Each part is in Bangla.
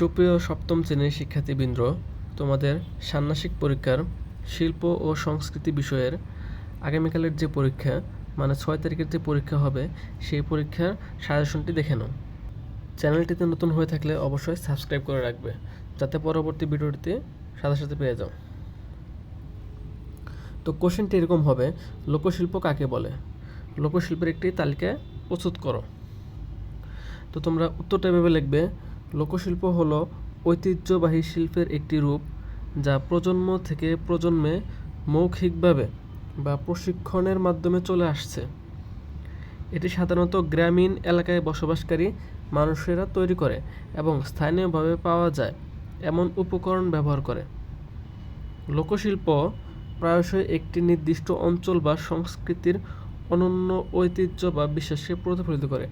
সুপ্রিয় সপ্তম শ্রেণির শিক্ষার্থীবৃন্দ, তোমাদের ষান্মাসিক পরীক্ষার শিল্প ও সংস্কৃতি বিষয়ের আগামীকালের যে পরীক্ষা মানে ছয় তারিখের যে পরীক্ষা হবে, সেই পরীক্ষার সাজেশনটি দেখে নাও। চ্যানেলটিতে নতুন হয়ে থাকলে অবশ্যই সাবস্ক্রাইব করে রাখবে, যাতে পরবর্তী ভিডিওটিতে সাথে সাথে পেয়ে যাও। তো কোশ্চেনটি এরকম হবে, লোকশিল্প কাকে বলে? লোকশিল্পের একটি তালিকা প্রস্তুত করো। তো তোমরা উত্তরটা ভেবে লিখবে লোকশিল্প হলো ঐতিহ্যবাহী শিল্পের একটি রূপ যা প্রজন্ম থেকে প্রজন্মে মৌখিকভাবে বা প্রশিক্ষণের মাধ্যমে চলে আসছে। এটি সাধারণত গ্রামীণ এলাকায় বসবাসকারী মানুষেরা তৈরি করে এবং স্থানীয়ভাবে পাওয়া যায় এমন উপকরণ ব্যবহার করে। লোকশিল্প প্রায়শই একটি নির্দিষ্ট অঞ্চল বা সংস্কৃতির অনন্য ঐতিহ্য বা বিশ্বাসকে প্রতিফলিত করে।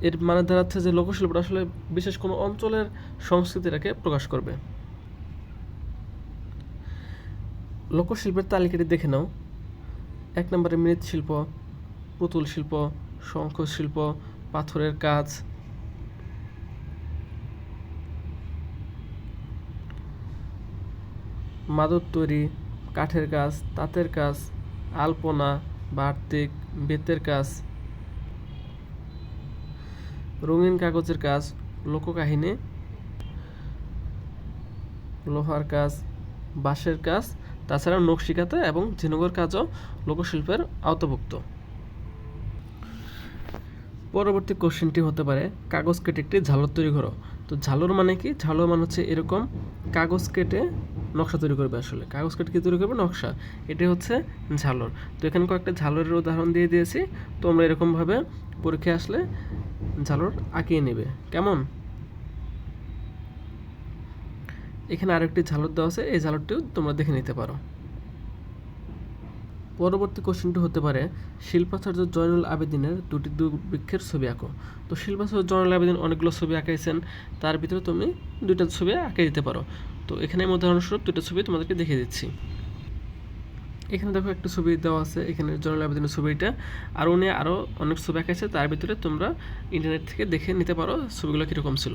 এর মানে দাঁড়াচ্ছে যে লোকশিল্পটা আসলে বিশেষ কোনো অঞ্চলের সংস্কৃতিটাকে প্রকাশ করবে। লোকশিল্পের তালিকাটি দেখে নাও। এক নম্বরে মৃৎশিল্প, পুতুল শিল্প, শঙ্খ শিল্প, পাথরের কাজ। মাদুর তৈরি, কাঠের কাজ, তাঁতের কাজ, আলপনা, বার্তিক, বেতের কাজ। রঙিন কাগজের কাজ, লোককাহিনী, লোহার কাজ, বাঁশের কাজ, তাছাড়া নকশিকাতা এবং ঝিনুকের কাজও লোকশিল্পের আওতাভুক্ত। পরবর্তী কোশ্চেনটি হতে পারে, কাগজ কেটে একটি ঝালর তৈরি করো। তো ঝালর মানে কি? ঝালর মানে হচ্ছে এরকম কাগজ কেটে নকশা তৈরি করবে আসলে। কাগজ কেটে কি তৈরি করবে? নকশা। এটি হচ্ছে ঝালর। তো এখানে কয়েকটা ঝালরের উদাহরণ দিয়ে দিয়েছি। তোমরা এরকমভাবে পরীক্ষায় আসলে ঝালর আঁকিয়ে নেবে। কেমন? এখানে আরেকটি ঝালর দেওয়া আছে, এই ঝালরটিও তোমরা দেখে নিতে পারো। পরবর্তী কোশ্চেনটি হতে পারে, শিল্পাচার্য জয়নুল আবেদিনের দুটি দুর্ভিক্ষের ছবি আঁকো। তো শিল্পাচার্য জয়নুল আবেদিন অনেকগুলো ছবি আঁকাইছেন, তার ভিতরে তুমি দুইটা ছবি আঁকে দিতে পারো। তো এখানে আমি উদাহরণস্বরূপ দুটো ছবি তোমাদেরকে দেখিয়ে দিচ্ছি। এখানে দেখো একটা ছবি দেওয়া আছে, এখানে জয়নুল আবেদিনের ছবিটা। আর উনি আরও অনেক ছবি আঁকাইছে তার ভিতরে তোমরা ইন্টারনেট থেকে দেখে নিতে পারো ছবিগুলো কীরকম ছিল।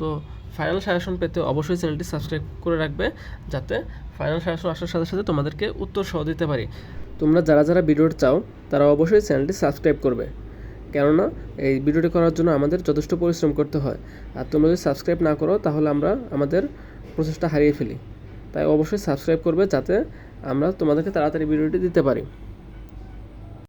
তো ফাইনাল সাজেশন পেতে অবশ্যই চ্যানেলটি সাবস্ক্রাইব করে রাখবে, যাতে ফাইনাল সাজেশন আসার সাথে সাথে তোমাদেরকে উত্তর সহ দিতে পারি। তোমরা যারা যারা ভিডিওটি চাও, তারা অবশ্যই চ্যানেলটি সাবস্ক্রাইব করবে। কেননা, এই ভিডিওটি করার জন্য আমাদের যথেষ্ট পরিশ্রম করতে হয়। আর তোমরা যদি সাবস্ক্রাইব না করো, তাহলে আমরা আমাদের প্রচেষ্টা হারিয়ে ফেলি। তাই অবশ্যই সাবস্ক্রাইব করবে যাতে আমরা তোমাদেরকে তাড়াতাড়ি ভিডিওটি দিতে পারি।